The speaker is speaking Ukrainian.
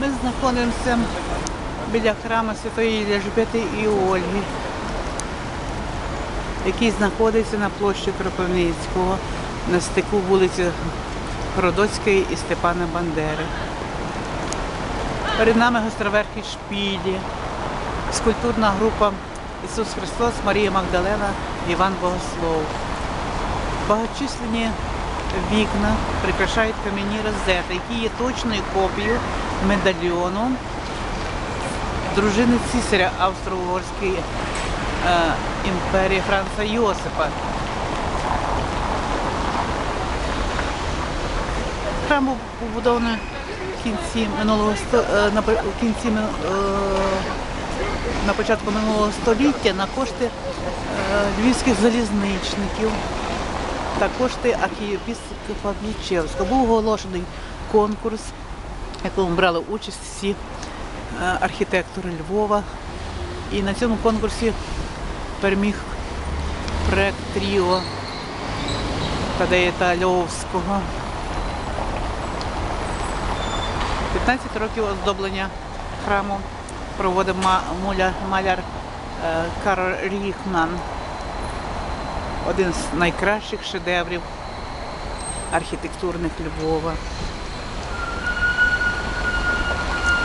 Ми знаходимося біля храму Святої Єлизавети і Ольги, який знаходиться на площі Кропивницького на стику вулиці Городоцької і Степана Бандери. Перед нами гостроверхі шпілі, скульптурна група Ісус Христос, Марія Магдалена, Іван Богослов. Багатчисленні вікна прикрашають кам'яні розети, які є точною копією медальйону дружини цісаря Австро-Угорської е, імперії Франца Йосипа. Храм був побудований в кінці минулого е, на в кінці е, на початку минулого століття на кошти львівських залізничників та кошти архієпископа Вічевського. Був оголошений конкурс, в якому брали участь всі е, архітектори Львова. І на цьому конкурсі переміг проект Тріо Тадея Льовського. 15 років оздоблення храму проводив маляр е, Карл Ріхман. Один з найкращих шедеврів архітектурних Львова.